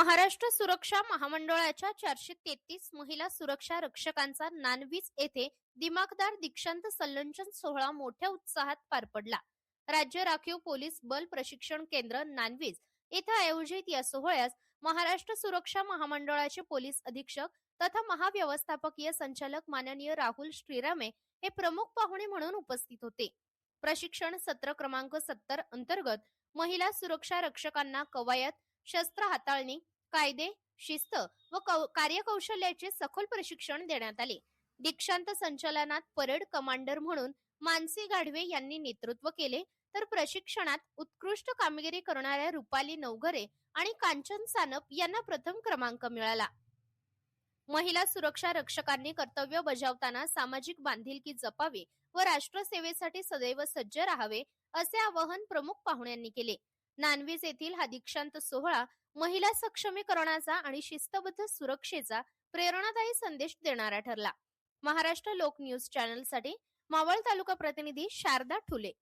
महाराष्ट्र सुरक्षा महामंडळाच्या चारशे तेहतीस महिला सुरक्षा रक्षकांचा नानवीज येथे दिमाखदार दीक्षांत संलंचन सोहळा मोठ्या उत्साहात पार पडला. राज्य राखीव पोलीस बल प्रशिक्षण केंद्र नानवीज येथे आयोजित या सोहळ्यास महाराष्ट्र सुरक्षा महामंडळाचे पोलीस अधीक्षक तथा महाव्यवस्थापकीय संचालक माननीय राहुल श्रीरामे हे प्रमुख पाहुणे म्हणून उपस्थित होते. प्रशिक्षण सत्र क्रमांक सत्तर अंतर्गत महिला सुरक्षा रक्षकांना कवायत शस्त्र हाताळणी कायदे शिस्त व कार्यकौशल्याचे सखोल प्रशिक्षण देण्यात आले. दीक्षांत संचलनात परेड कमांडर म्हणून मानसी गाढवे यांनी नेतृत्व केले. तर प्रशिक्षणात उत्कृष्ट कामगिरी करणाऱ्या रुपाली नवघरे आणि कांचन सानप यांना प्रथम क्रमांक मिळाला. महिला सुरक्षा रक्षकांनी कर्तव्य बजावताना सामाजिक बांधिलकी जपावी व राष्ट्रसेवेसाठी सदैव सज्ज राहावे असे आवाहन प्रमुख पाहुण्यांनी केले. नानवीज येथील हा दीक्षांत सोहळा महिला सक्षमीकरणाचा आणि शिस्तबद्ध सुरक्षेचा प्रेरणादायी संदेश देणारा ठरला. महाराष्ट्र लोक न्यूज चॅनलसाठी मावळ तालुका प्रतिनिधी शारदा ठुले.